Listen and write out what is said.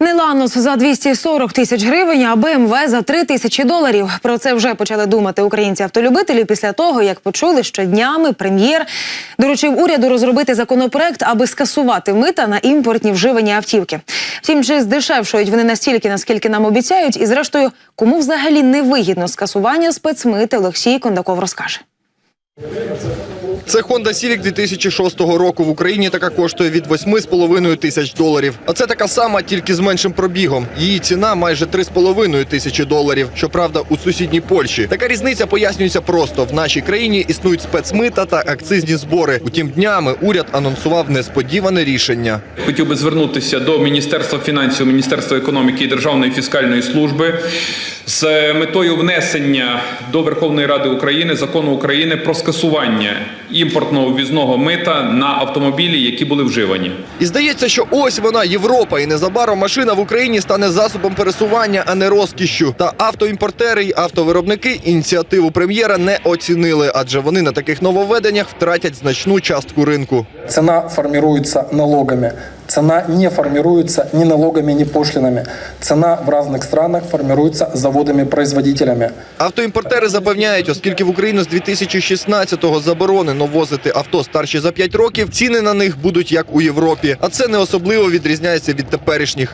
Не Ланос за 240 тисяч гривень, а БМВ за 3 тисячі доларів. Про це вже почали думати українці автолюбителі після того, як почули, що днями прем'єр доручив уряду розробити законопроект, аби скасувати мита на імпортні вживані автівки. Втім, чи здешевшують вони настільки, наскільки нам обіцяють, і зрештою, кому взагалі не вигідно скасування спецмити, Олексій Кондаков розкаже. Це Honda Civic 2006 року в Україні така коштує від 8,5 тисяч доларів. А це така сама, тільки з меншим пробігом. Її ціна майже 3,5 тисячі доларів. Щоправда, у сусідній Польщі. Така різниця пояснюється просто: в нашій країні існують спецмита та акцизні збори. Утім, днями уряд анонсував несподіване рішення. Хотів би звернутися до Міністерства фінансів, Міністерства економіки і Державної фіскальної служби з метою внесення до Верховної Ради України закону України про скасування імпортного ввізного мита на автомобілі, які були вживані. І здається, що ось вона Європа, і незабаром машина в Україні стане засобом пересування, а не розкішю. Та автоімпортери й автовиробники ініціативу прем'єра не оцінили, адже вони на таких нововведеннях втратять значну частку ринку. Цена формірується налогами. Цена не формируется ни налогами, ни пошлинами. Цена в разных странах формируется заводами-производителями. Автоімпортери запевняють, оскільки в Україну з 2016-го заборонено возити авто старші за 5 років, ціни на них будуть як у Європі. А це не особливо відрізняється від теперішніх.